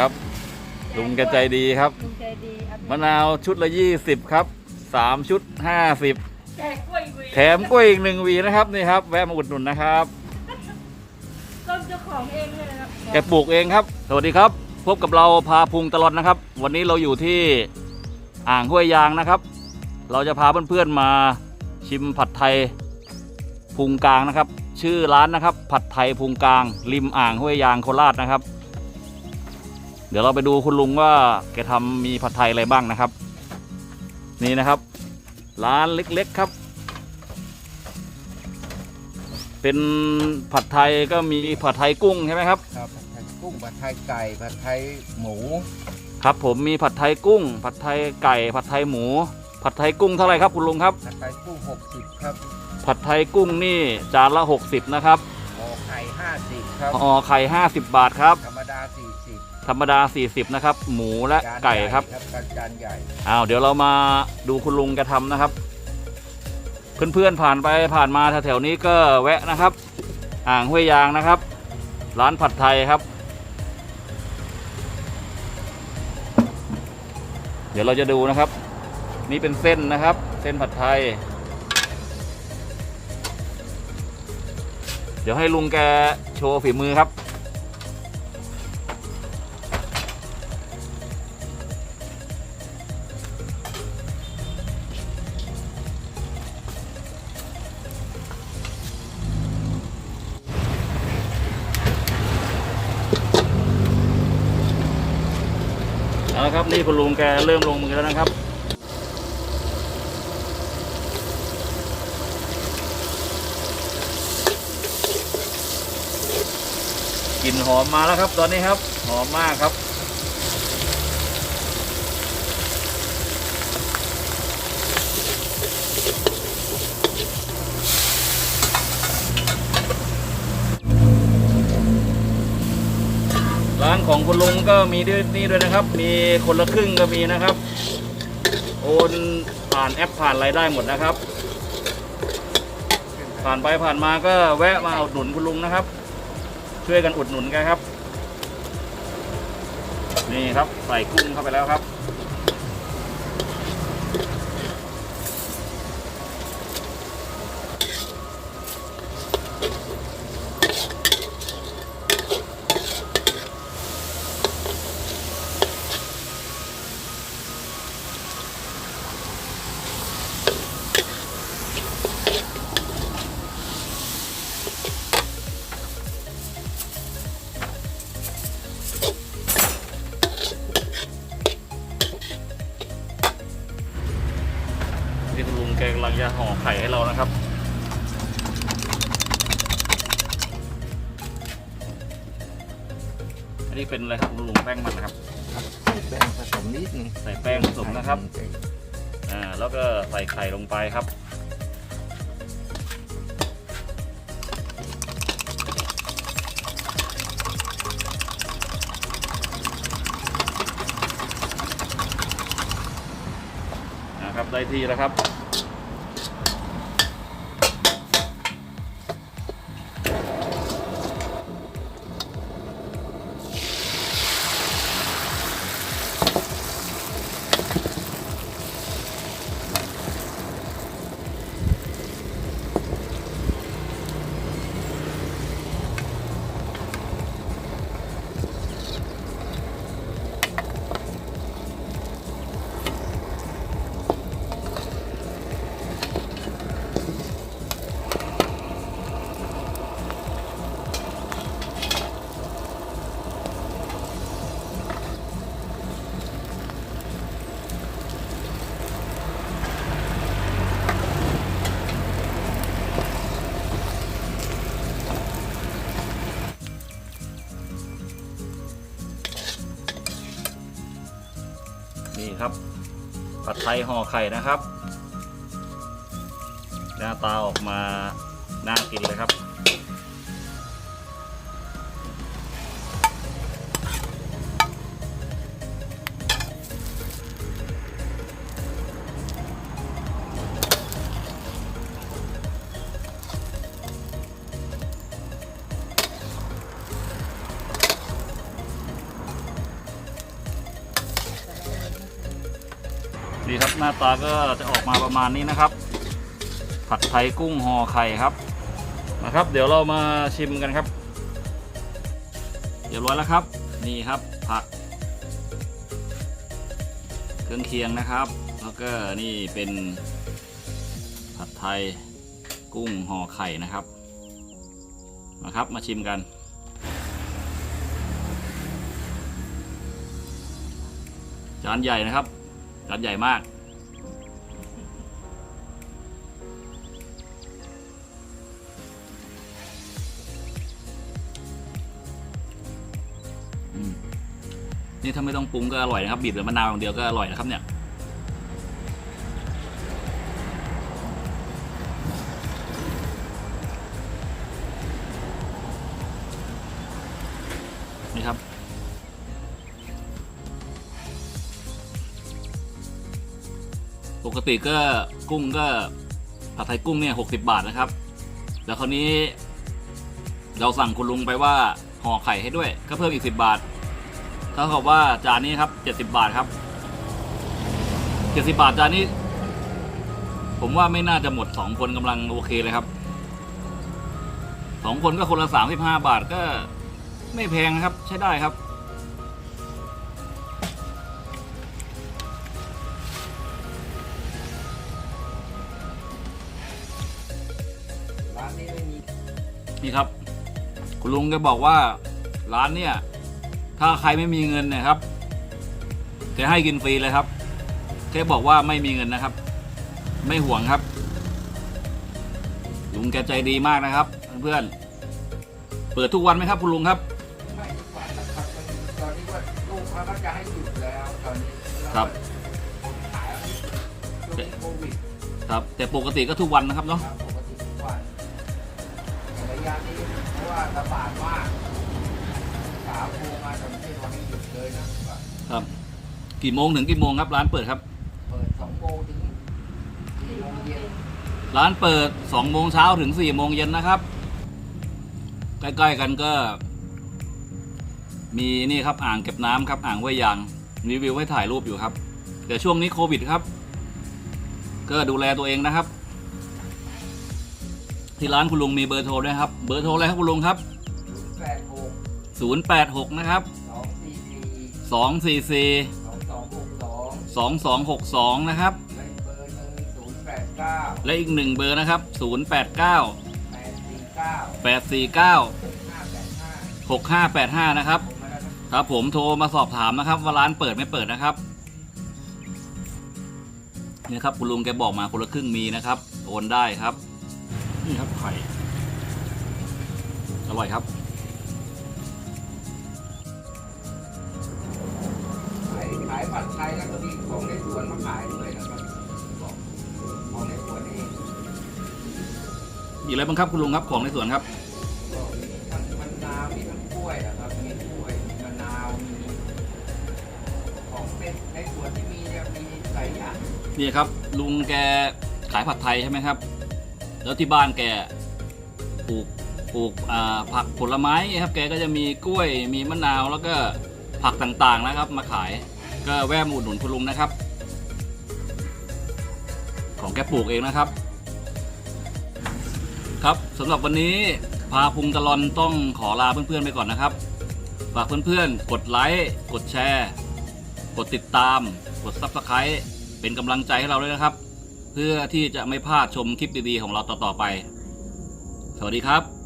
ครับ ลุงแกใจดีครับ ลุงใจดีครับมะนาวชุดละยี่สิบครับสามชุดห้าสิบแจกกล้วยวีแถมกล้วยอีกหนึ่งหวีนะครับนี่ครับ แวะมาอุดหนุนนะครับต้นเจ้าของเองเลยนะครับแกปลูกเองครับ สวัสดีครับ พบกับเราพาพุงตลอดนะครับ วันนี้เราอยู่ที่อ่างห้วยยางนะครับ เราจะพาเพื่อนๆมาชิมผัดไทยพุงกลางนะครับ ชื่อร้านนะครับ ผัดไทยพุงกลาง ริมอ่างห้วยยางโคราชนะครับ เดี๋ยวเราไปดูคุณลุงว่าแกทำมีผัดไทยอะไรบ้างนะครับ นี่นะครับ ร้านเล็กๆครับ เป็นผัดไทยก็มีผัดไทยกุ้งใช่ไหมครับครับผัดไทยกุ้งผัดไทยไก่ผัดไทยหมู ครับผมมีผัดไทยกุ้ง ผัดไทยไก่ผัดไทยหมู ผัดไทยกุ้งเท่าไหร่ครับคุณลุงครับผัดไทยกุ้ง60ครับผัดไทยกุ้งนี่จานละ 60 นะครับห่อไข่50ครับห่อไข่50 บาทครับ ธรรมดา40ธรรมดา 40 นะครับ หมูและจานไก่ใหญ่ครับครับจานใหญ่อ้าวเดี๋ยวเรามาดูคุณลุงแกทำนะครับ เพื่อนๆผ่านไปผ่านมาแถวๆนี้ก็แวะนะครับ อ่างห้วยยางนะครับ ร้านผัดไทยครับ เดี๋ยวเราจะดูนะครับ นี่เป็นเส้นนะครับ เส้นผัดไทย เดี๋ยวให้ลุงแกโชว์ฝีมือครับ เอาละครับนี่คุณลุงแกเริ่มลงมือแล้วนะครับกลิ่นหอมมาแล้วครับ ตอนนี้ครับ หอมมากครับ ร้านของคุณลุงก็มีด้วยนี่ด้วยนะครับ มีคนละครึ่งก็มีนะครับ โอนผ่านแอปผ่านอะไรได้หมดนะครับ ผ่านไปผ่านมาก็แวะมาอุดหนุนคุณลุงนะครับ ช่วยกันอุดหนุนกันครับ นี่ครับใส่กุ้งเข้าไปแล้วครับ ลุงแกกำลังจะห่อไข่ให้เรานะครับ อันนี้เป็นอะไรครับคุณลุงแป้งมันนะครับ แป้งผสมนิดนึงใส่แป้งผสมนะครับ อ่า แล้วก็ใส่ไข่ลงไปครับ นะครับได้ที่แล้วครับ ครับ ผัดไทยห่อไข่นะครับ หน้าตาออกมาน่ากินเลยครับ หน้าตาก็จะออกมาประมาณนี้นะครับ ผัดไทยกุ้งห่อไข่ครับนะครับ เดี๋ยวเรามาชิมกันครับเรียบร้อยแล้วครับ นี่ครับผัก เครื่องเคียงนะครับ แล้วก็นี่เป็นผัดไทยกุ้งห่อไข่นะครับนะครับมาชิมกันจานใหญ่นะครับจานใหญ่มาก นี่ถ้าไม่ต้องปรุงก็อร่อยนะครับบีบแต่มะนาวอย่างเดียวก็อร่อยนะครับเนี่ยนี่ครับปกติก็กุ้งก็ผัดไทยกุ้งเนี่ยหกสิบาทนะครับ แล้วคราวนี้เราสั่งคุณลุงไปว่าห่อไข่ให้ด้วย ก็เพิ่มอีกสิบาท เท่ากับว่าจานนี้ครับเจ็ดสิบาทครับเจ็ดสิบาทจานนี้ ผมว่าไม่น่าจะหมดสองคนกำลังโอเคเลยครับสองคนก็คนละสามสิบห้าบาทก็ไม่แพงนะครับ ใช้ได้ครับร้านนี้ไม่มีนี่ครับ คุณลุงแกบอกว่าร้านเนี่ย ถ้าใครไม่มีเงินเนี่ยครับแกให้กินฟรีเลยครับแกบอกว่าไม่มีเงินนะครับ ไม่ห่วงครับลุงแกใจดีมากนะครับ เพื่อนๆเปิดทุกวันไหมครับ คุณลุงครับไม่ทุกวันนะครับตอนนี้ว่าลูกเขาก็จะให้หยุดแล้วตอนนี้ครับคนขายช่วงนี้โควิดครับแต่ปกติก็ทุกวันนะครับเนาะครับปกติทุกวันแต่ระยะนี้เพราะว่าระบาดมาก สาวโทรมาแต่ไม่ใช่วันให้หยุดเลยนะครับ กี่โมงถึงกี่โมงครับ ร้านเปิดครับ เปิดสองโมงถึงสี่โมงเย็นร้านเปิด2โมงเช้าถึง4โมงเย็นนะครับ ใกล้ๆกันก็ มีนี่ครับอ่างเก็บน้ำครับ อ่างห้วยยางรีวิวให้ถ่ายรูปอยู่ครับแต่ช่วงนี้โควิดครับ ก็ดูแลตัวเองนะครับ ที่ร้านคุณลุงมีเบอร์โทรด้วยครับ เบอร์โทรอะไรครับคุณลุงครับศูนย์แปดหก 086 นะครับสองสี่สี่244สองสองหกสอง2262 นะครับและอีกเบอร์หนึ่งศูนย์แปดเก้าและอีกหนึ่งเบอร์นะครับ 089แปดสี่เก้า849ห้าแปดห้า6585 นะครับ ครับผมโทรมาสอบถามนะครับ ว่าร้านเปิดไม่เปิดนะครับนี่ครับคุณลุงแกบอกมาคนละครึ่งมีนะครับ โอนได้ครับ นี่ครับไข่อร่อยครับ ขายผัดไทยแล้วก็มีของในสวนมาขายด้วยนะครับของของในสวนเองมีอะไรบ้างครับคุณลุงครับของในสวนครับก็มีทั้งมะนาวมีทั้งกล้วยนะครับมีกล้วยมีมะนาวมีของในในสวนที่มีเนี่ยมีหลายอย่างนี่ครับ ลุงแกขายผัดไทยใช่ไหมครับ แล้วที่บ้านแกปลูกปลูกอ่าผักผลไม้ครับ แกก็จะมีกล้วยมีมะนาวแล้วก็ผักต่างๆนะครับ มาขาย ก็แวะมาอุดหนุนคุณลุงนะครับ ของแกปลูกเองนะครับ ครับสำหรับวันนี้พาพุงตะลอนต้องขอลาเพื่อนๆไปก่อนนะครับฝากเพื่อนๆ กดไลค์กดแชร์ กดติดตาม กด Subscribe เป็นกำลังใจให้เราด้วยนะครับ เพื่อที่จะไม่พลาดชมคลิปดีๆ ของเราต่อๆไป สวัสดีครับ